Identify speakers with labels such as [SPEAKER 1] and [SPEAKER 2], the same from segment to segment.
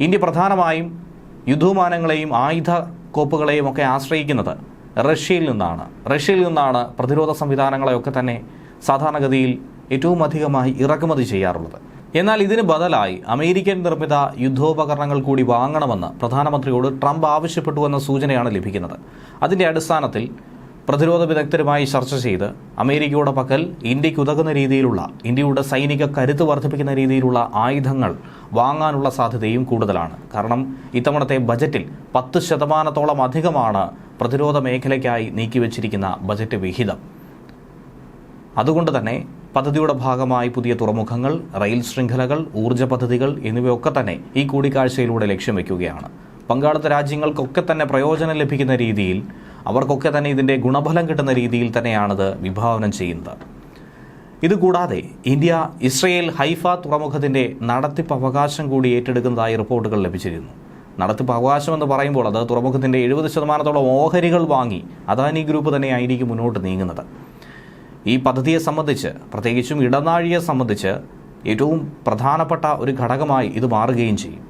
[SPEAKER 1] India പ്രധാനമായും യുദ്ധവിമാനങ്ങളെയും ആയുധ കോപ്പുകളെയും ഒക്കെ ആശ്രയിക്കുന്നത് റഷ്യയിൽ നിന്നാണ്. റഷ്യയിൽ നിന്നാണ് പ്രതിരോധ സംവിധാനങ്ങളെയൊക്കെ തന്നെ സാധാരണഗതിയിൽ ഏറ്റവും അധികമായി ഇറക്കുമതി ചെയ്യാറുള്ളത്. എന്നാൽ ഇതിന് ബദലായി അമേരിക്കൻ നിർമ്മിത യുദ്ധോപകരണങ്ങൾ കൂടി വാങ്ങണമെന്ന് പ്രധാനമന്ത്രിയോട് ട്രംപ് ആവശ്യപ്പെട്ടുവെന്ന സൂചനയാണ് ലഭിക്കുന്നത്. അതിന്റെ അടിസ്ഥാനത്തിൽ പ്രതിരോധ വിദഗ്ധരുമായി ചർച്ച ചെയ്ത് അമേരിക്കയുടെ പക്കൽ ഇന്ത്യയ്ക്ക് ഉതകുന്ന രീതിയിലുള്ള ഇന്ത്യയുടെ സൈനിക കരുത്ത് വർദ്ധിപ്പിക്കുന്ന രീതിയിലുള്ള ആയുധങ്ങൾ വാങ്ങാനുള്ള സാധ്യതയും കൂടുതലാണ്. കാരണം ഇത്തവണത്തെ ബജറ്റിൽ പത്ത് ശതമാനത്തോളം അധികമാണ് പ്രതിരോധ മേഖലയ്ക്കായി നീക്കിവച്ചിരിക്കുന്ന ബജറ്റ് വിഹിതം. അതുകൊണ്ട് തന്നെ പദ്ധതിയുടെ ഭാഗമായി പുതിയ തുറമുഖങ്ങൾ റെയിൽ ശൃംഖലകൾ ഊർജ പദ്ധതികൾ എന്നിവയൊക്കെ തന്നെ ഈ കൂടിക്കാഴ്ചയിലൂടെ ലക്ഷ്യം വയ്ക്കുകയാണ് പങ്കാളിത്ത രാജ്യങ്ങൾക്കൊക്കെ തന്നെ പ്രയോജനം ലഭിക്കുന്ന രീതിയിൽ അവർക്കൊക്കെ തന്നെ ഇതിന്റെ ഗുണഫലം കിട്ടുന്ന രീതിയിൽ തന്നെയാണിത് വിഭാവനം ചെയ്യുന്നത്. ഇതുകൂടാതെ ഇന്ത്യ ഇസ്രയേൽ ഹൈഫ തുറമുഖത്തിന്റെ നടത്തിപ്പ് അവകാശം കൂടി ഏറ്റെടുക്കുന്നതായി റിപ്പോർട്ടുകൾ ലഭിച്ചിരുന്നു. നടത്തിപ്പ് അവകാശം എന്ന് പറയുമ്പോൾ അത് തുറമുഖത്തിന്റെ എഴുപത് ശതമാനത്തോളം ഓഹരികൾ വാങ്ങി അദാനി ഗ്രൂപ്പ് തന്നെയായിരിക്കും മുന്നോട്ട് നീങ്ങുന്നത്. ഈ പദ്ധതിയെ സംബന്ധിച്ച് പ്രത്യേകിച്ചും ഇടനാഴിയെ സംബന്ധിച്ച് ഏറ്റവും പ്രധാനപ്പെട്ട ഒരു ഘടകമായി ഇത് മാറുകയും ചെയ്യും.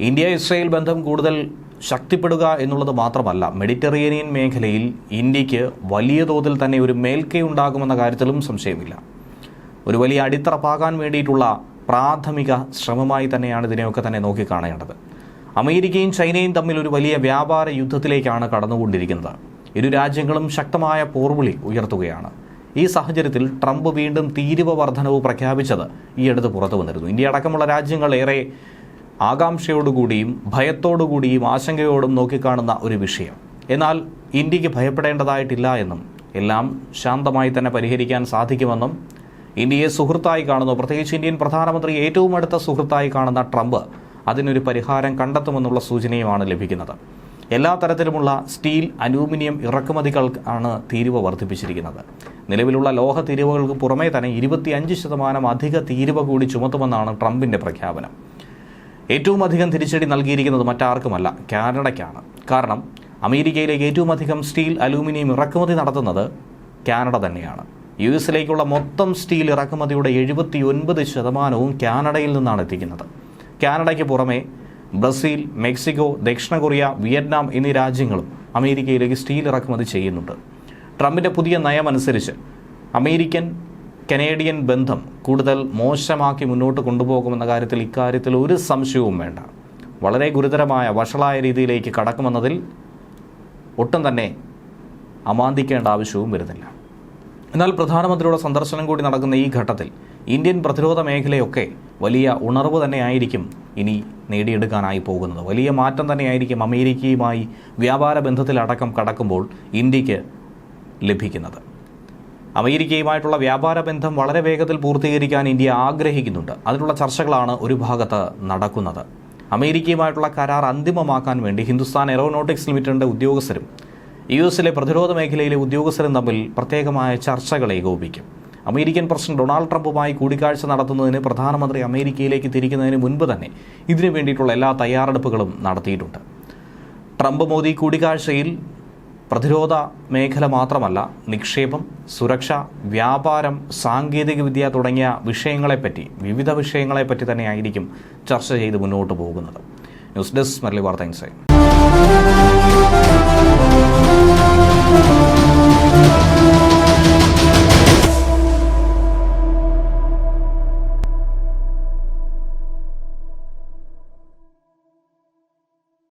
[SPEAKER 1] ഇന്ത്യ ഇസ്രയേൽ ബന്ധം കൂടുതൽ ശക്തിപ്പെടുക എന്നുള്ളത് മാത്രമല്ല മെഡിറ്ററേനിയൻ മേഖലയിൽ ഇന്ത്യയ്ക്ക് വലിയ തോതിൽ തന്നെ ഒരു മേൽക്കൈ ഉണ്ടാകുമെന്ന കാര്യത്തിലും സംശയമില്ല. ഒരു വലിയ അടിത്തറ പാകാൻ വേണ്ടിയിട്ടുള്ള പ്രാഥമിക ശ്രമമായി തന്നെയാണ് ഇതിനെയൊക്കെ തന്നെ നോക്കിക്കാണേണ്ടത് അമേരിക്കയും ചൈനയും തമ്മിൽ ഒരു വലിയ വ്യാപാര യുദ്ധത്തിലേക്കാണ് കടന്നുകൊണ്ടിരിക്കുന്നത്. ഇരു രാജ്യങ്ങളും ശക്തമായ പോർവിളി ഉയർത്തുകയാണ്. ഈ സാഹചര്യത്തിൽ ട്രംപ് വീണ്ടും തീരുവ വർധനവ് പ്രഖ്യാപിച്ചത് ഈ അടുത്ത് പുറത്തു വന്നിരുന്നു. ഇന്ത്യ അടക്കമുള്ള രാജ്യങ്ങൾ ഏറെ ആകാംക്ഷയോടുകൂടിയും ഭയത്തോടുകൂടിയും ആശങ്കയോടും നോക്കിക്കാണുന്ന ഒരു വിഷയം. എന്നാൽ ഇന്ത്യയ്ക്ക് ഭയപ്പെടേണ്ടതായിട്ടില്ല എന്നും എല്ലാം ശാന്തമായി തന്നെ പരിഹരിക്കാൻ സാധിക്കുമെന്നും ഇന്ത്യയെ സുഹൃത്തായി കാണുന്നു. പ്രത്യേകിച്ച് ഇന്ത്യൻ പ്രധാനമന്ത്രി ഏറ്റവും അടുത്ത സുഹൃത്തായി കാണുന്ന ട്രംപ് അതിനൊരു പരിഹാരം കണ്ടെത്തുമെന്നുള്ള സൂചനയുമാണ് ലഭിക്കുന്നത്. എല്ലാ തരത്തിലുമുള്ള സ്റ്റീൽ അലൂമിനിയം ഇറക്കുമതികൾ ആണ് തീരുവ വർദ്ധിപ്പിച്ചിരിക്കുന്നത്. നിലവിലുള്ള ലോഹ തീരുവകൾക്ക് പുറമേ തന്നെ ഇരുപത്തിയഞ്ച് ശതമാനം അധിക തീരുവ കൂടി ചുമത്തുമെന്നാണ് ട്രംപിന്റെ പ്രഖ്യാപനം. ഏറ്റവും അധികം തിരിച്ചടി നൽകിയിരിക്കുന്നത് മറ്റാർക്കുമല്ല കാനഡയ്ക്കാണ്. കാരണം അമേരിക്കയിലേക്ക് ഏറ്റവും അധികം സ്റ്റീൽ അലൂമിനിയം ഇറക്കുമതി നടത്തുന്നത് കാനഡ തന്നെയാണ്. യു എസിലേക്കുള്ള മൊത്തം സ്റ്റീൽ ഇറക്കുമതിയുടെ എഴുപത്തി ഒൻപത് ശതമാനവും കാനഡയിൽ നിന്നാണ് എത്തിക്കുന്നത്. കാനഡയ്ക്ക് പുറമെ ബ്രസീൽ മെക്സിക്കോ ദക്ഷിണ കൊറിയ വിയറ്റ്നാം എന്നീ രാജ്യങ്ങളും അമേരിക്കയിലേക്ക് സ്റ്റീൽ ഇറക്കുമതി ചെയ്യുന്നുണ്ട്. ട്രംപിന്റെ പുതിയ നയമനുസരിച്ച് അമേരിക്കൻ കനേഡിയൻ ബന്ധം കൂടുതൽ മോശമാക്കി മുന്നോട്ട് കൊണ്ടുപോകുമെന്ന കാര്യത്തിൽ ഇക്കാര്യത്തിൽ ഒരു സംശയവും വേണ്ട. വളരെ ഗുരുതരമായ വഷളായ രീതിയിലേക്ക് കടക്കുമെന്നതിൽ ഒട്ടും തന്നെ അമാന്തിക്കേണ്ട ആവശ്യവും വരുന്നില്ല. എന്നാൽ പ്രധാനമന്ത്രിയുടെ സന്ദർശനം കൂടി നടക്കുന്ന ഈ ഘട്ടത്തിൽ ഇന്ത്യൻ പ്രതിരോധ മേഖലയൊക്കെ വലിയ ഉണർവ് തന്നെയായിരിക്കും ഇനി നേടിയെടുക്കാനായി പോകുന്നത്. വലിയ മാറ്റം തന്നെയായിരിക്കും അമേരിക്കയുമായി വ്യാപാര ബന്ധത്തിലടക്കം കടക്കുമ്പോൾ ഇന്ത്യയ്ക്ക് ലഭിക്കുന്നത്. അമേരിക്കയുമായിട്ടുള്ള വ്യാപാര ബന്ധം വളരെ വേഗത്തിൽ പൂർത്തീകരിക്കാൻ ഇന്ത്യ ആഗ്രഹിക്കുന്നുണ്ട്. അതിനുള്ള ചർച്ചകളാണ് ഒരു ഭാഗത്ത് നടക്കുന്നത്. അമേരിക്കയുമായിട്ടുള്ള കരാർ അന്തിമമാക്കാൻ വേണ്ടി ഹിന്ദുസ്ഥാൻ എറോനോട്ടിക്സ് ലിമിറ്റഡിന്റെ ഉദ്യോഗസ്ഥരും യു എസിലെ പ്രതിരോധ മേഖലയിലെ ഉദ്യോഗസ്ഥരും തമ്മിൽ പ്രത്യേകമായ ചർച്ചകൾ ഏകോപിക്കും. അമേരിക്കൻ പ്രസിഡന്റ് ഡൊണാൾഡ് ട്രംപുമായി കൂടിക്കാഴ്ച നടത്തുന്നതിന് പ്രധാനമന്ത്രി അമേരിക്കയിലേക്ക് തിരിക്കുന്നതിന് മുൻപ് തന്നെ ഇതിനു വേണ്ടിയിട്ടുള്ള എല്ലാ തയ്യാറെടുപ്പുകളും നടത്തിയിട്ടുണ്ട്. ട്രംപ് മോദി കൂടിക്കാഴ്ചയിൽ പ്രതിരോധ മേഖല മാത്രമല്ല നിക്ഷേപം സുരക്ഷ വ്യാപാരം സാങ്കേതികവിദ്യ തുടങ്ങിയ വിഷയങ്ങളെപ്പറ്റി വിവിധ വിഷയങ്ങളെപ്പറ്റി തന്നെയായിരിക്കും ചർച്ച ചെയ്ത് മുന്നോട്ട് പോകുന്നത്. ന്യൂസ് ഡെസ്ക് മരളി വാർത്ത ഇൻസൈറ്റ്.